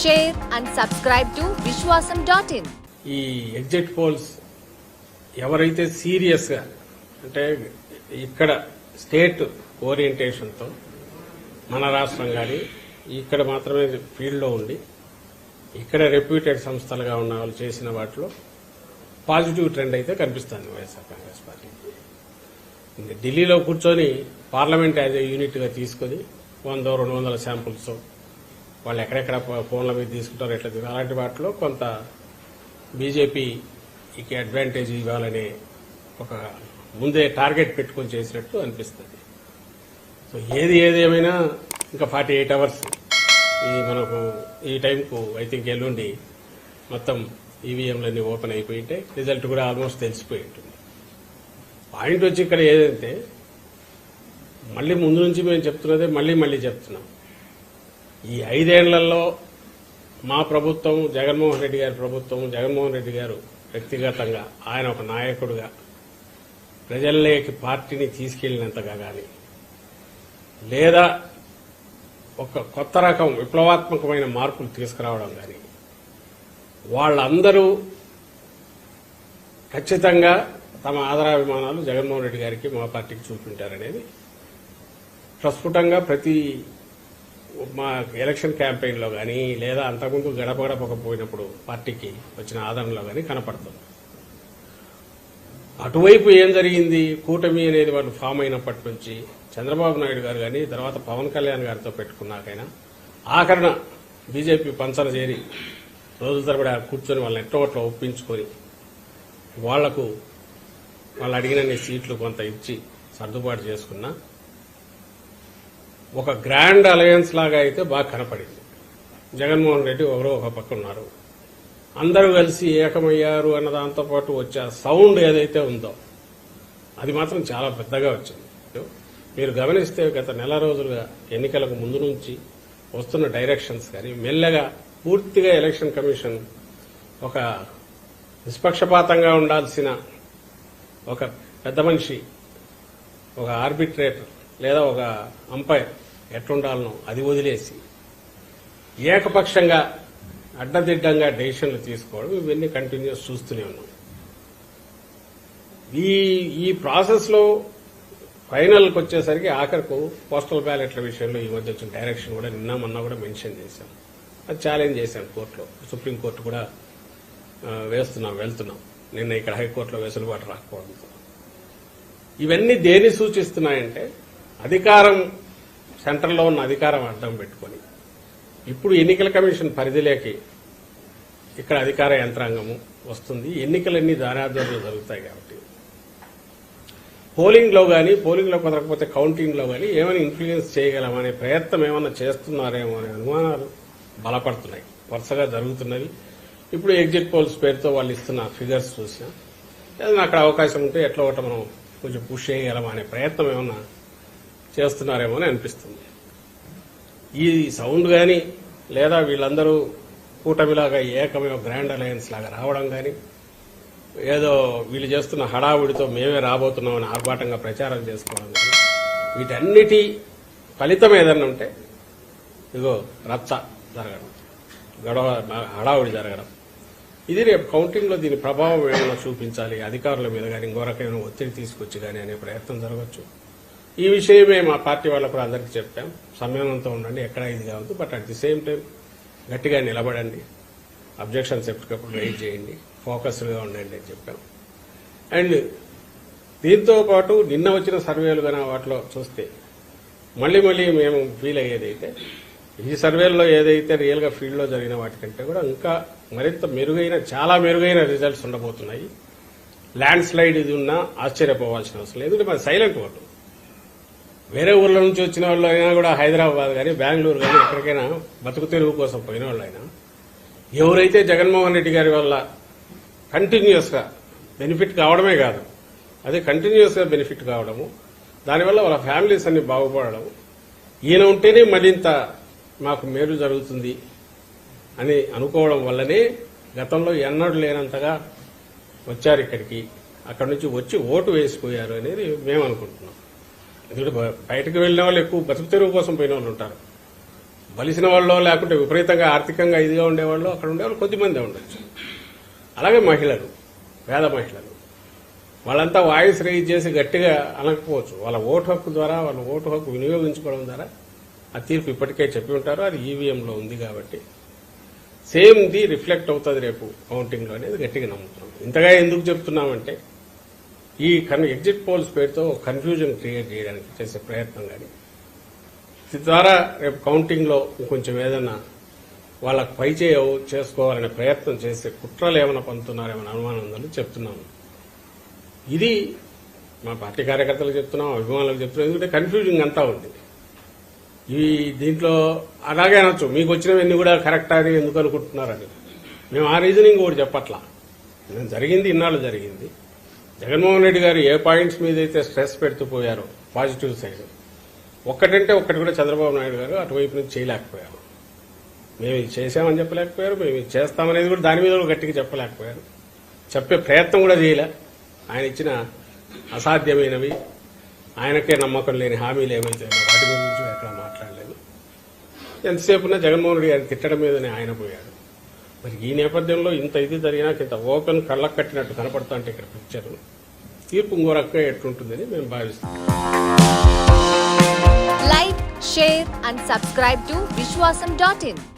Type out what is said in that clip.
Share and subscribe to Vishwasam dot in ఈ exit polls ఎవరైతే సీరియస్గా అంటే ఇక్కడ స్టేట్ ఓరియంటేషన్తో మన రాష్ట్రం కానీ ఇక్కడ మాత్రమే ఫీల్డ్లో ఉండి ఇక్కడ రెప్యూటెడ్ సంస్థలుగా ఉన్న వాళ్ళు చేసిన వాటిలో పాజిటివ్ ట్రెండ్ అయితే కనిపిస్తుంది వైఎస్ఆర్ కాంగ్రెస్ పార్టీ. ఢిల్లీలో కూర్చొని పార్లమెంట్ యాజ్ ఏ యూనిట్గా తీసుకొని వంద రెండు వందల శాంపుల్స్ వాళ్ళు ఎక్కడెక్కడ ఫోన్ల మీద తీసుకుంటారో ఎట్లా అలాంటి వాటిలో కొంత బీజేపీకి అడ్వాంటేజ్ ఇవ్వాలనే ఒక ముందే టార్గెట్ పెట్టుకొని చేసినట్టు అనిపిస్తుంది. సో ఏది ఏది ఏమైనా ఇంకా ఫార్టీ ఎయిట్ అవర్స్ ఈ మనకు ఈ టైంకు ఐ థింక్ ఎల్లుండి మొత్తం ఈవీఎంలన్నీ ఓపెన్ అయిపోయింటే రిజల్ట్ కూడా ఆల్మోస్ట్ తెలిసిపోయి ఉంటుంది పాయింట్ వచ్చి ఇక్కడ ఏదంటే మళ్ళీ ముందు నుంచి మేము చెప్తున్నదే మళ్ళీ మళ్ళీ చెప్తున్నాం. ఈ ఐదేళ్ళలో మా ప్రభుత్వం జగన్మోహన్ రెడ్డి గారి ప్రభుత్వం జగన్మోహన్ రెడ్డి గారు వ్యక్తిగతంగా ఆయన ఒక నాయకుడుగా ప్రజల్లోకి పార్టీని తీసుకెళ్ళినంతగా కానీ లేదా ఒక కొత్త రకం విప్లవాత్మకమైన మార్పులు తీసుకురావడం కానీ వాళ్ళందరూ ఖచ్చితంగా తమ ఆదరాభిమానాలు జగన్మోహన్ రెడ్డి గారికి మా పార్టీకి చూపింటారనేది ప్రస్ఫుటంగా ప్రతి మా ఎలక్షన్ క్యాంపెయిన్లో కానీ లేదా అంతకుముందు గడప గడపకపోయినప్పుడు పార్టీకి వచ్చిన ఆదరణలో కానీ కనపడుతుంది అటువైపు ఏం జరిగింది? కూటమి అనేది వాళ్ళు ఫామ్ అయినప్పటి నుంచి చంద్రబాబు నాయుడు గారు కానీ తర్వాత పవన్ కళ్యాణ్ గారితో పెట్టుకున్నాకైనా ఆఖరణ బీజేపీ పంచన చేరి రోజుల తరబడి కూర్చొని వాళ్ళని ఎట్టో అట్లా ఒప్పించుకొని వాళ్ళకు వాళ్ళు అడిగినన్ని సీట్లు కొంత ఇచ్చి సర్దుబాటు చేసుకున్నా ఒక గ్రాండ్ అలయన్స్ లాగా అయితే బాగా కనపడింది. జగన్మోహన్ రెడ్డి ఎవరో ఒక పక్క ఉన్నారు. అందరూ కలిసి ఏకమయ్యారు అన్న దాంతో పాటు వచ్చే సౌండ్ ఏదైతే ఉందో అది మాత్రం చాలా పెద్దగా వచ్చింది. మీరు గమనిస్తే గత నెల రోజులుగా ఎన్నికలకు ముందు నుంచి వస్తున్న డైరెక్షన్స్ కానీ మెల్లగా పూర్తిగా ఎలక్షన్ కమిషన్ ఒక నిష్పక్షపాతంగా ఉండాల్సిన ఒక పెద్ద మనిషి ఒక ఆర్బిట్రేటర్ లేదా ఒక అంపైర్ ఎట్లుండాలనో అది వదిలేసి ఏకపక్షంగా అడ్డదిడ్డంగా డెసిషన్లు తీసుకోవడం ఇవన్నీ కంటిన్యూస్ చూస్తూనే ఉన్నాం. ఈ ఈ ప్రాసెస్లో ఫైనల్కి వచ్చేసరికి ఆఖరకు పోస్టల్ బ్యాలెట్ల విషయంలో ఈ మధ్య వచ్చిన డైరెక్షన్ కూడా నిన్న మొన్న కూడా మెన్షన్ చేశాం. అది ఛాలెంజ్ చేశాం కోర్టులో. సుప్రీంకోర్టు కూడా వేస్తున్నాం వెళ్తున్నాం. నిన్న ఇక్కడ హైకోర్టులో వెసులుబాటు రాకపోవడంతో ఇవన్నీ దేన్ని సూచిస్తున్నాయంటే అధికారం సెంటర్లో ఉన్న అధికారం అడ్డం పెట్టుకొని ఇప్పుడు ఎన్నికల కమిషన్ పరిధిలోకి ఇక్కడ అధికార యంత్రాంగము వస్తుంది. ఎన్నికలన్నీ దానాధ్వర్యంలో జరుగుతాయి కాబట్టి. పోలింగ్లో కానీ పోలింగ్లో కుదరకపోతే కౌంటింగ్లో కానీ ఏమైనా ఇన్ఫ్లుయెన్స్ చేయగలమనే ప్రయత్నం ఏమైనా చేస్తున్నారేమో అనే అనుమానాలు బలపడుతున్నాయి. వరుసగా జరుగుతున్నవి. ఇప్పుడు ఎగ్జిట్ పోల్స్ పేరుతో వాళ్ళు ఇస్తున్న ఫిగర్స్ చూసినా ఏదైనా అక్కడ అవకాశం ఉంటే ఎట్లా ఒకటి మనం కొంచెం పుష్ చేయగలమా అనే ప్రయత్నం ఏమన్నా చేస్తున్నారేమో అని అనిపిస్తుంది. ఈ సౌండ్ కానీ లేదా వీళ్ళందరూ కూటమిలాగా ఏకమే గ్రాండ్ అలయన్స్ లాగా రావడం కానీ ఏదో వీళ్ళు చేస్తున్న హడావుడితో మేమే రాబోతున్నామని ఆర్భాటంగా ప్రచారం చేసుకోవడం కానీ వీటన్నిటి ఫలితం ఏదన్నా ఉంటే ఇదిగో రచ్చ జరగడం గొడవ హడావుడి జరగడం. ఇది రేపు కౌంటింగ్లో దీని ప్రభావం ఏమైనా చూపించాలి అధికారుల మీద కానీ ఇంకో రకమైన ఒత్తిడి తీసుకొచ్చి కానీ అనే ప్రయత్నం జరగచ్చు ఈ విషయమే మా పార్టీ వాళ్ళకు కూడా అందరికీ చెప్పాం. సంయమనంతో ఉండండి ఎక్కడ ఇది కావద్దు but at the same time గట్టిగా నిలబడండి. అబ్జెక్షన్స్ ఎప్పటికప్పుడు రైజ్ చేయండి ఫోకస్డ్గా ఉండండి అని చెప్పాం. అండ్ దీంతో పాటు నిన్న వచ్చిన సర్వేలు కానీ వాటిలో చూస్తే మళ్ళీ మళ్ళీ మేము ఫీల్ అయ్యేదైతే ఈ సర్వేల్లో ఏదైతే రియల్గా ఫీల్డ్లో జరిగిన వాటికంటే కూడా ఇంకా మరింత మెరుగైన చాలా మెరుగైన రిజల్ట్స్ ఉండబోతున్నాయి. ల్యాండ్ స్లైడ్ ఇది ఉన్నా ఆశ్చర్యపోవాల్సిన అవసరం లేదు. మరి సైలెంట్ ఓటు. వేరే ఊర్ల నుంచి వచ్చిన వాళ్ళు అయినా కూడా హైదరాబాద్ కానీ బెంగళూరు కానీ ఎక్కడికైనా బతుకు తెలుగు కోసం పోయిన వాళ్ళు అయినా ఎవరైతే జగన్మోహన్ రెడ్డి గారి వల్ల కంటిన్యూస్గా బెనిఫిట్ కావడమే కాదు అదే కంటిన్యూస్గా బెనిఫిట్ కావడము దానివల్ల వాళ్ళ ఫ్యామిలీస్ అన్ని బాగుపడడం ఈయన ఉంటేనే మరింత మాకు మేలు జరుగుతుంది అని అనుకోవడం వల్లనే గతంలో ఎన్నడూ లేనంతగా వచ్చారు ఇక్కడికి. అక్కడి నుంచి వచ్చి ఓటు వేసిపోయారు అనేది మేము అనుకుంటున్నాం. ఎందుకంటే బయటకు వెళ్ళిన వాళ్ళు ఎక్కువ బతుకు తెరువు కోసం పోయిన వాళ్ళు ఉంటారు. బలిసిన వాళ్ళు లేకుంటే విపరీతంగా ఆర్థికంగా ఇదిగా ఉండేవాళ్ళు అక్కడ ఉండేవాళ్ళు కొద్దిమందే ఉండొచ్చు. అలాగే మహిళలు పేద మహిళలు. వాళ్ళంతా వాయిస్ రేజ్ చేసి గట్టిగా అనకపోవచ్చు. వాళ్ళ ఓటు హక్కు ద్వారా వాళ్ళ ఓటు హక్కు వినియోగించుకోవడం ద్వారా ఆ తీర్పు ఇప్పటికే చెప్పి ఉంటారు. అది ఈవీఎంలో ఉంది కాబట్టి సేమ్ ది రిఫ్లెక్ట్ అవుతుంది రేపు కౌంటింగ్లో అనేది గట్టిగా నమ్ముతున్నాం. ఇంతగా ఎందుకు చెప్తున్నామంటే ఈ కన్ ఎగ్జిట్ పోల్స్ పేరుతో కన్ఫ్యూజన్ క్రియేట్ చేయడానికి చేసే ప్రయత్నం కానీ ద్వారా రేపు కౌంటింగ్లో కొంచెం ఏదైనా వాళ్ళకు పై చేసుకోవాలనే ప్రయత్నం చేసే కుట్రలు ఏమైనా పొందుతున్నారేమైనా అనుమానం ఉందని చెప్తున్నాము ఇది మా పార్టీ కార్యకర్తలకు చెప్తున్నాం అభిమానులకు చెప్తున్నాం ఎందుకంటే కన్ఫ్యూజింగ్ అంతా ఉంది. ఈ దీంట్లో అలాగే అనొచ్చు మీకు వచ్చినవన్నీ కూడా కరెక్ట్ అని ఎందుకు అనుకుంటున్నారని. మేము ఆ రీజనింగ్ కూడా చెప్పట్లా. నేను జరిగింది ఇన్నాళ్ళు జరిగింది. జగన్మోహన్ రెడ్డి గారు ఏ పాయింట్స్ మీద అయితే స్ట్రెస్ పెడుతూ పోయారో పాజిటివ్ సైడ్. ఒక్కటంటే ఒక్కటి కూడా చంద్రబాబు నాయుడు గారు అటువైపు నుంచి చేయలేకపోయారు. మేము ఇది చేశామని చెప్పలేకపోయారు మేము ఇది చేస్తామనేది కూడా దాని మీద కూడా గట్టిగా చెప్పలేకపోయారు. చెప్పే ప్రయత్నం కూడా చేయలే. ఆయన ఇచ్చిన అసాధ్యమైనవి ఆయనకే నమ్మకం లేని హామీలు ఏమైతే వాటి గురించి ఎక్కడ మాట్లాడలేదు. ఎంతసేపున జగన్మోహన్ రెడ్డి గారిని తిట్టడం మీదనే ఆయన పోయాడు మరి ఈ నేపథ్యంలో ఇంత ఇది జరిగినాక ఇంత ఓపెన్ కళ్ళకు కట్టినట్టు కనపడుతా అంటే ఇక్కడ పిక్చర్ తీర్పు ఇంకో రకంగా ఎట్లుంటుందని మేము భావిస్తాం like share and subscribe to Vishwasam dot in